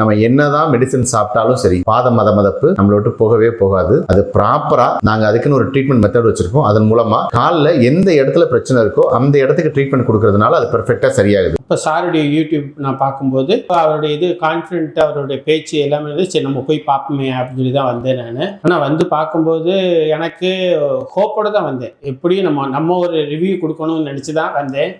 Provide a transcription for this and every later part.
நம்ம என்னதான் மெடிசன் சாப்பிட்டாலும் சரி பாத மத மதப்பு நம்மள விட்டு போகவே போகாது. அது ப்ராப்பரா நாங்க அதுக்குன்னு ஒரு ட்ரீட்மெண்ட் மெத்தட் வச்சிருக்கோம் அதன் மூலமா காலில் எந்த இடத்துல பிரச்சனை இருக்கோ அந்த இடத்துக்கு ட்ரீட்மெண்ட் கொடுக்கறதுனால அது பெர்ஃபெக்டா சரியாகுது. இப்போ சாருடைய யூடியூப் நான் பார்க்கும்போது அவருடைய இது கான்ஃபிடென்ட் அவருடைய பேச்சு எல்லாமே வந்து சரி நம்ம போய் பார்ப்போமே அப்படின்னு சொல்லி தான் வந்தேன் நான். ஆனால் வந்து பார்க்கும்போது எனக்கு ஹோப்போட தான் வந்தேன். எப்படியும் நம்ம நம்ம ஒரு ரிவ்யூ கொடுக்கணும்னு நினச்சி தான் வந்தேன்.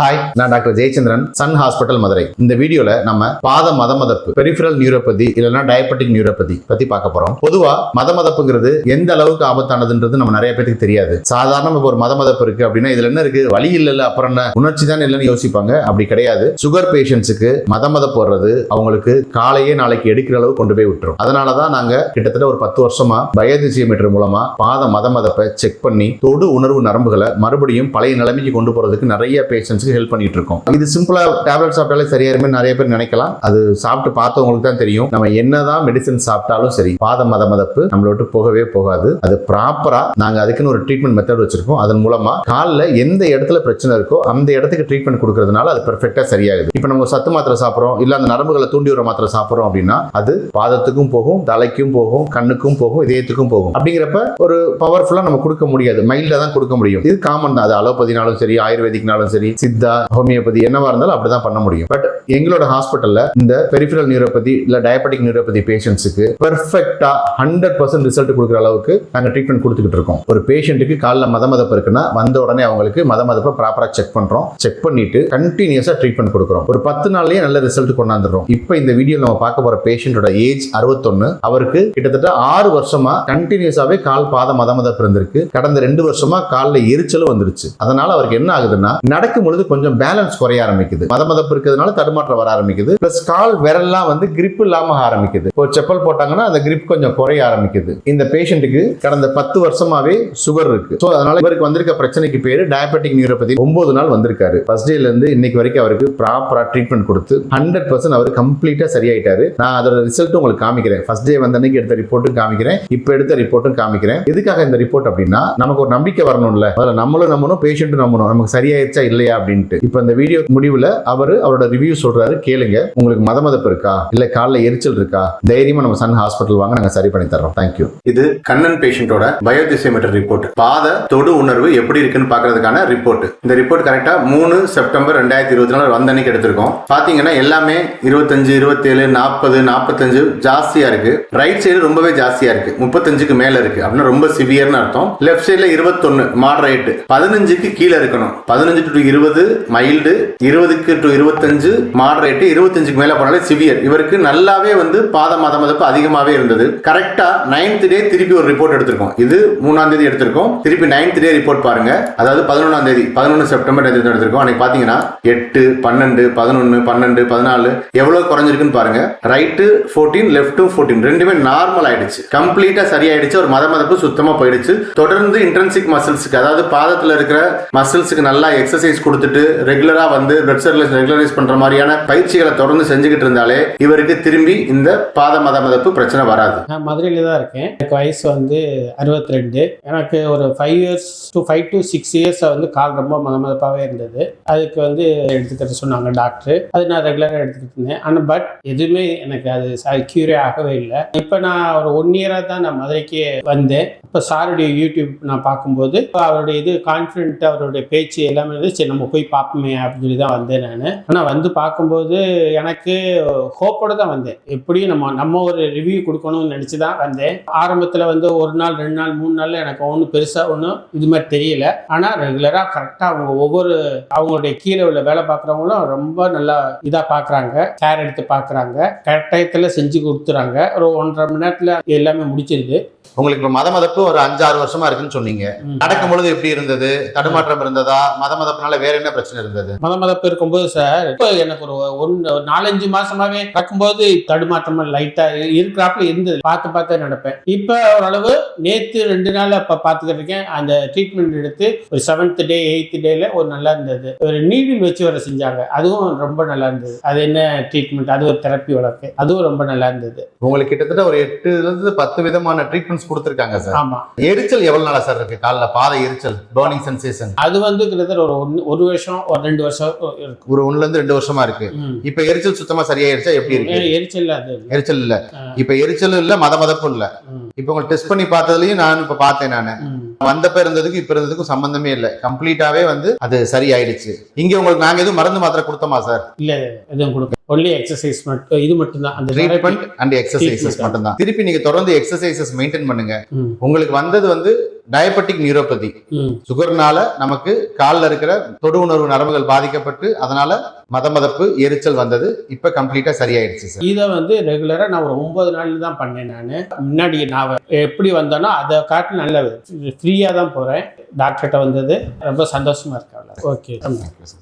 ஹாய் நான் doctor Jayachandran Sun Hospital Madurai. இந்த வீடியோல நம்ம பாத மத மதப்பு பெரிஃபரல் நியூரோபதி இல்லைன்னா டயபெட்டிக் நியூரோபதி பத்தி பார்க்க போறோம். பொதுவா மத மதப்புங்கிறது எந்த அளவுக்கு ஆபத்தானதுன்றது நம்ம நிறைய பேருக்கு தெரியாது. சாதாரண இப்போ ஒரு மத மதப்பு இருக்கு அப்படின்னா இதுல என்ன இருக்கு? வழி இல்லைல்ல அப்புறம் என்ன? உணர்ச்சி தான் இல்லைன்னு யோசிப்பாங்க. அப்படி கிடையாது. சுகர் பேஷண்ட்ஸுக்கு மத மதப்பு வர்றது அவங்களுக்கு காலையே நாளைக்கு எடுக்கிற அளவு கொண்டு போய் விட்டுரும். அதனாலதான் நாங்க கிட்டத்தட்ட ஒரு பத்து வருஷமா பயோதிசியோமீட்டர் மூலமா பாத மத மதப்பை செக் பண்ணி தொடு உணர்வு நரம்புகளை மறுபடியும் பழைய நிலைமைக்கு கொண்டு போறதுக்கு நிறைய பேஷண்ட்ஸ்க்கு ஹெல்ப் பண்ணிட்டு இருக்கோம் இது சிம்பிளா டேப்லெட் சாப்பிட்டாலே சரியாயிருமே நிறைய பேர் நினைக்கலாம். அது சாப்பிட்டு பார்த்தவங்களுக்கு தான் தெரியும். நம்ம என்னதான் மெடிசன் சாப்பிட்டாலும் சரி பாத மத மதப்பு நம்மள விட்டு போகவே போகாது. அது ப்ராப்பரா நாங்க அதுக்குன்னு ஒரு ட்ரீட்மெண்ட் மெத்தட் வச்சிருக்கோம் அதன் மூலமா காலில் எந்த இடத்துல பிரச்சனை இருக்கோ அந்த இடத்துக்கு ட்ரீட்மெண்ட் கொடுக்கறதுனால அது பெர்ஃபெக்டா சரியாகுது. இப்போ நம்ம சத்து மாத்திரை சாப்பிட்றோம் இல்ல அந்த நரம்புகளை தூண்டி வர மாத்திரை சாப்பிட்றோம் அப்படின்னா அது பாதத்துக்கும் போகும் தலைக்கும் போகும் கண்ணுக்கும் போகும் இதயத்துக்கும் போகும். அப்படிங்கிறப்ப ஒரு பவர்ஃபுல்லா நம்ம கொடுக்க முடியாது. மைல்டா தான் கொடுக்க முடியும். இது காமன் தான். அது அலோபதினாலும் சரி ஆயுர்வேதிக்னாலும் சரி சித்த ஹோமியோபதி என்னவா இருந்தாலும் அப்படிதான் பண்ண முடியும். பட் எங்களோட ஹாஸ்பிட்டல்ல இந்த பெரிஃபரல் நியூரோபதி இல்ல டயபெட்டிக் நியூரோபதி பேஷண்ட்ஸுக்கு பெர்ஃபெக்டா ஹண்ட்ரட் பர்சன்ட் ரிசல்ட் கொடுக்குற அளவுக்கு நாங்க ட்ரீட்மெண்ட் கொடுத்துக்கிட்டு இருக்கோம். ஒரு பேஷண்ட்டுக்கு காலில் மத மதப்பு இருக்குன்னா வந்த உடனே அவங்களுக்கு மத மதப்பை ப்ராப்பரா செக் பண்றோம். செக் பண்ணிட்டு கண்டினியூஸா ட்ரீட்மெண்ட் கொடுக்குறோம். ஒரு பத்து நாள்லயே நல்ல ரிசல்ட் கொண்டாந்துடுறோம். இப்போ இந்த வீடியோ நம்ம பார்க்க போற பேஷண்டோட ஏஜ் அறுபத்தொன்னு அவருக்கு கிட்டத்தட்ட ஆறு வருஷமா கண்டினியூஸாவே கால் பாத மத மதப்பு இருந்திருக்கு. கடந்த ரெண்டு வருஷமா காலில் எரிச்சலும் வந்துருச்சு. அதனால அவருக்கு என்ன ஆகுதுன்னா நடக்கும் பொழுது கொஞ்சம் பேலன்ஸ் குறைய ஆரம்பிக்குது. மத மதப்பு இருக்கிறதுனால தடுமாற்றம் வர ஆரம்பிக்குது. பிளஸ் கால் விரல்லாம் வந்து கிரிப் இல்லாம ஆரம்பிக்குது. இப்போ செப்பல் போட்டாங்கன்னா அந்த கிரிப் கொஞ்சம் குறைய ஆரம்பிக்குது. இந்த பேஷண்ட்டுக்கு கடந்த பத்து வருஷமாவே சுகர் இருக்கு. ஸோ அதனால இவருக்கு வந்திருக்க பிரச்சனைக்கு பேரு டயபெட்டிக் நியூரோபதி ஒன்பது நாள் வந்திருக்காரு. ஃபர்ஸ்ட் டேல இருந்து இன்னைக்கு வரைக்கும் அவருக்கு ப்ராப்பரா ட்ரீட்மெண்ட் கொடுத்து ஹண்ட்ரட் பர்சன்ட் அவர் கம்ப்ளீட்டா சரியாயிட்டாரு. நான் அதோட ரிசல்ட் உங்களுக்கு காமிக்கிறேன். ஃபர்ஸ்ட் டே வந்த அன்னைக்கு எடுத்த ரிப்போர்ட்டும் காமிக்கிறேன். இப்போ எடுத்த ரிப்போர்ட்டும் காமிக்கிறேன். எதுக்காக இந்த ரிப்போர்ட் அப்படின்னா நமக்கு ஒரு நம்பிக்கை வரணும்ல. அதில் நம்மளும் நம்பணும் பேஷண்ட்டும் நம்பணும். நமக்கு சரியாயிருச்சா இல்லையா அப்படின்னு அப்படின்ட்டு. இப்போ இந்த வீடியோ முடிவுல அவர் அவரோட ரிவ்யூ சொல்றாரு கேளுங்க. உங்களுக்கு மத மதப்பு இருக்கா? இல்ல காலில் எரிச்சல் இருக்கா? தைரியமா நம்ம சன் ஹாஸ்பிட்டல் வாங்க நாங்க சரி பண்ணி தர்றோம். தேங்க்யூ இது கண்ணன் பேஷண்டோட பயோதிசைமீட்டர் ரிப்போர்ட் பாத தொடு உணர்வு எப்படி இருக்குன்னு பாக்குறதுக்கான ரிப்போர்ட் இந்த ரிப்போர்ட் கரெக்டா மூணு செப்டம்பர் ரெண்டாயிரத்தி இருபத்தி நாலு வந்த அன்னைக்கு எடுத்திருக்கோம். பாத்தீங்கன்னா எல்லாமே இருபத்தஞ்சு இருபத்தேழு நாற்பது நாற்பத்தஞ்சு ஜாஸ்தியா இருக்கு. ரைட் சைடு ரொம்பவே ஜாஸ்தியா இருக்கு. முப்பத்தஞ்சுக்கு மேல இருக்கு. அப்படின்னா ரொம்ப சிவியர்னு அர்த்தம். லெஃப்ட் சைடுல இருபத்தொன்னு மாடரேட் பதினஞ்சுக்கு கீழே இருக்கணும். பதினஞ்சு டு இருபது மைல்டு இருபதுக்கு டு இருபத்தஞ்சு மாடரேட் இருபத்தஞ்சுக்கு மேல போனாலே சிவியர் இவருக்கு நல்லாவே வந்து பாத மத மதப்பு அதிகமாவே இருந்தது. கரெக்டா நைன்த் டே திருப்பி ஒரு ரிப்போர்ட் எடுத்திருக்கோம். இது மூணாம் தேதி எடுத்திருக்கோம். திருப்பி நைன்த் டே ரிப்போர்ட் பாருங்க. அதாவது பதினொன்றாம் தேதி பதினொன்று செப்டம்பர் எடுத்திருக்கோம். அன்னைக்கு பாத்தீங்கன்னா எட்டு பன்னெண்டு பதினொன்னு பன்னெண்டு பதினாலு எவ்வளவு குறைஞ்சிருக்குன்னு பாருங்க. ரைட்டு ஃபோர்டீன் லெஃப்ட்டும் ஃபோர்டீன் ரெண்டுமே நார்மல் ஆயிடுச்சு. கம்ப்ளீட்டா சரியாயிடுச்சு. ஒரு மத மதப்பு சுத்தமா போயிடுச்சு. தொடர்ந்து இன்டர்ன்சிக் மசில்ஸ்க்கு அதாவது பாதத்துல இருக்கிற மசில்ஸுக்கு நல்லா எக்ஸசைஸ் கொடுத்துட்டு ரெகுலரா வந்து பிளட் சர்க்குலேஷன் ரெகுலரைஸ் பண்ற மாதிரியான பயிற்சிகளை தொடர்ந்து செஞ்சுக்கிட்டு இருந்தாலே இவருக்கு திரும்பி இந்த பாத மத மதப்பு பிரச்சனை வராது. நான் மதுரையில் தான் இருக்கேன். எனக்கு வயசு வந்து 62 எனக்கு ஒரு five years to five to six years வந்து கால் ரொம்ப மதமதப்பாகவே இருந்தது. அதுக்கு வந்து எடுத்துக்கிட்டு சொன்னாங்க டாக்டர் அது நான் ரெகுலராக எடுத்துக்கிட்டு இருந்தேன். ஆனால் பட் எதுவுமே எனக்கு அது கியூரே ஆகவே இல்லை. இப்போ நான் ஒரு ஒன் இயராக தான் நான் மதுரைக்கே வந்தேன். இப்போ சாருடைய யூடியூப் நான் பார்க்கும்போது அவருடைய இது கான்ஃபிடென்ட் அவருடைய பேச்சு எல்லாமே இருந்து சரி நம்ம போய் பார்ப்போமே அப்படின்னு சொல்லி தான் வந்தேன் நான். ஆனால் வந்து பார்க்கும்போது எனக்கு ஹோப்போடு தான் வந்தேன். எப்படியும் நம்ம நம்ம ஒரு ரிவ்யூ கொடுக்கணும்னு நினச்சி தான் வந்தேன். ஆரம்பத்தில் வந்து ஒரு நாள் ரெண்டு நாள் மூணு நாளில் எனக்கு ஒன்றும் பெருசாக ஒன்றும் இது மாதிரி தெரியல. ஆனால் ரெகுலராக கரெக்டாக அவங்க ஒவ்வொரு அவங்களுடைய கீழே உள்ள வேலை பார்க்குறவங்களும் ரொம்ப நல்லா இதாக பார்க்குறாங்க கேர் எடுத்து பார்க்குறாங்க. கரெக்டயத்தில் செஞ்சு கொடுத்துறாங்க. ஒரு ஒன்றரை மணி நேரத்தில் எல்லாமே முடிச்சிருது. உங்களுக்கு இப்ப மத மதப்பு ஒரு அஞ்சாறு வருஷமா இருக்குன்னு சொன்னீங்க. நடக்கும் பொழுது எப்படி இருந்தது? தடுமாற்றம் இருந்ததா? மத மதப்புனால வேற என்ன பிரச்சனை இருந்தது? மத மதப்பு இருக்கும்போது சார் இப்போ எனக்கு ஒரு ஒன்று நாலஞ்சு மாசமாவே நடக்கும்போது தடுமாற்றமா லைட்டா இருக்கிறாப்புல இருந்தது பார்த்து பார்த்து நடப்பேன். இப்போ ஓரளவு நேத்து ரெண்டு நாள் அப்ப பார்த்துக்கிட்டு இருக்கேன். அந்த ட்ரீட்மெண்ட் எடுத்து ஒரு செவன்த் டே எயித் டேல ஒரு நல்லா இருந்தது. ஒரு நீடில் வச்சு வர செஞ்சாங்க. அதுவும் ரொம்ப நல்லா இருந்தது. அது என்ன ட்ரீட்மெண்ட் அது ஒரு தெரப்பி வழக்கு. அதுவும் ரொம்ப நல்லா இருந்தது. உங்களுக்கு கிட்டத்தட்ட ஒரு எட்டுல இருந்து பத்து விதமான ட்ரீட்மெண்ட்ஸ் கொடுத்துருக்காங்க சார் ஆமா. எரிச்சல் எவ்வளவு நாளா சார் இருக்கு? காலில் பாத எரிச்சல் பர்னிங் சென்சேஷன் அது வந்து கிட்டத்தட்ட ஒரு ஒன்று ஒரு வருஷம் ஒரு ரெண்டு வருஷம் இருக்கும் ஒரு ஒண்ணுல இருந்து ரெண்டு வருஷமா இருக்கு. இப்ப எரிச்சல் சுத்தமா சரியாயிருச்சா? எப்படி இருக்கு? எரிச்சல் இல்லை. எரிச்சல் இல்ல. இப்ப எரிச்சலும் இல்ல மத மதப்பும் இல்ல. இப்ப உங்களுக்கு டெஸ்ட் பண்ணி பார்த்ததுலயும் நான் இப்ப பார்த்தேன் நானு. வந்தப்ப இருந்ததுக்கும் இப்ப இருந்ததுக்கும் சம்பந்தமே இல்ல. கம்ப்ளீட்டாவே வந்து அது சரியாயிடுச்சு. இங்க உங்களுக்கு நாங்க எதுவும் மருந்து மாத்திரை கொடுத்தோமா சார் இல்ல எதுவும் கொடுக்க ஒன்லி எக்ஸசைஸ் மட்டும் இது மட்டும்தான். அந்த ட்ரீட்மெண்ட் அண்ட் எக்ஸசைசஸ் Treatment. மட்டும்தான். திருப்பி நீங்க தொடர்ந்து எக்ஸசைசஸ் மெயின்டைன் பண்ணுங்க. உங்களுக்கு வந்தது வந்து டயபெட்டிக் நியூரோபதி. சுகர்னால நமக்கு கால்ல இருக்கிற தொடு உணர்வு நரம்புகள் பாதிக்கப்பட்டு அதனால மதமதப்பு எரிச்சல் வந்தது. இப்ப கம்ப்ளீட்டா சரியாயிடுச்சு சார் இதை வந்து ரெகுலரா நான் ஒரு ஒன்பது நாள் தான் பண்ணேன் நான். முன்னாடி நான் எப்படி வந்தேனோ அதை காட்டு நல்ல ஃப்ரீயா தான் போறேன். டாக்டர்கிட்ட வந்தது. ரொம்ப சந்தோஷமா இருக்கேன் ஓகே sir.